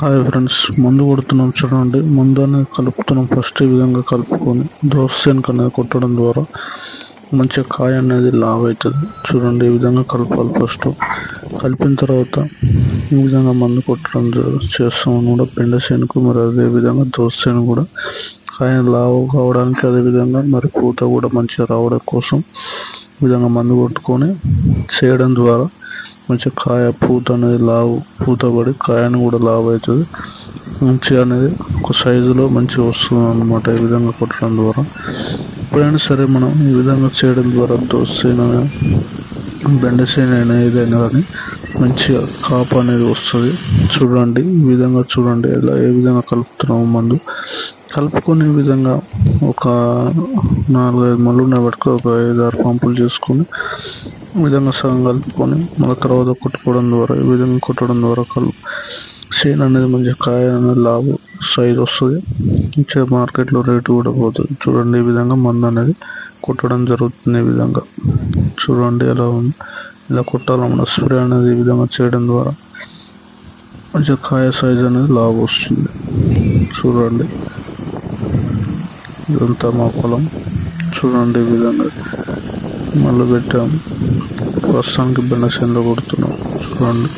Hi friends మందు కొడుతున్నాం చూడండి. ముందు అనేది కలుపుతున్నాం. ఫస్ట్ ఈ విధంగా కలుపుకొని దోసెనక అనేది కొట్టడం ద్వారా మంచిగా కాయ అనేది లావ్ అవుతుంది. చూడండి ఈ విధంగా కలపాలి ఫస్ట్ కలిపిన తర్వాత ఈ విధంగా మందు కొట్టడం చేస్తాం కూడా బెండ చేనుకు మరి అదే విధంగా దోస కూడా కాయ లావు కావడానికి అదే విధంగా మరి పూత కూడా మంచిగా రావడం కోసం ఈ విధంగా మందు కొట్టుకొని చేయడం ద్వారా మంచిగా కాయ పూత అనేది లావు పూత పడి కాయను కూడా లావు అవుతుంది మంచిగా అనేది ఒక సైజులో మంచిగా వస్తుంది అనమాట ఈ విధంగా కొట్టడం ద్వారా. ఎప్పుడైనా సరే మనం ఈ విధంగా చేయడం ద్వారా దోసైనా బెండసైన అయినా ఏదైనా కానీ మంచిగా కాపు అనేది వస్తుంది. చూడండి ఈ విధంగా చూడండి ఎలా ఏ విధంగా కలుపుతున్నాము మందు. కలుపుకునే విధంగా ఒక నాలుగైదు మళ్ళు పట్టుకొని ఒక ఐదు ఆరు పంపులు చేసుకొని విధంగా సగం కలుపుకొని మళ్ళీ తర్వాత కొట్టుకోవడం ద్వారా ఈ విధంగా కొట్టడం ద్వారా కలు చేను అనేది మంచి కాయ అనేది లాభం సైజ్ వస్తుంది. మంచిగా మార్కెట్లో రేటు కూడా పోతుంది. చూడండి ఈ విధంగా మందు అనేది కొట్టడం జరుగుతుంది ఈ విధంగా. చూడండి ఎలా ఉంది. ఇలా కొట్టాలి స్ప్రే అనేది ఈ విధంగా చేయడం ద్వారా మంచిగా కాయ సైజ్ అనేది లాభం వస్తుంది. చూడండి. ఇదంతా మా పొలం. చూడండి ఈ విధంగా. మళ్ళీ పెట్టాము ప్రస్తుతానికి బెండ చేనులో కొడుతున్నాం. చూడండి.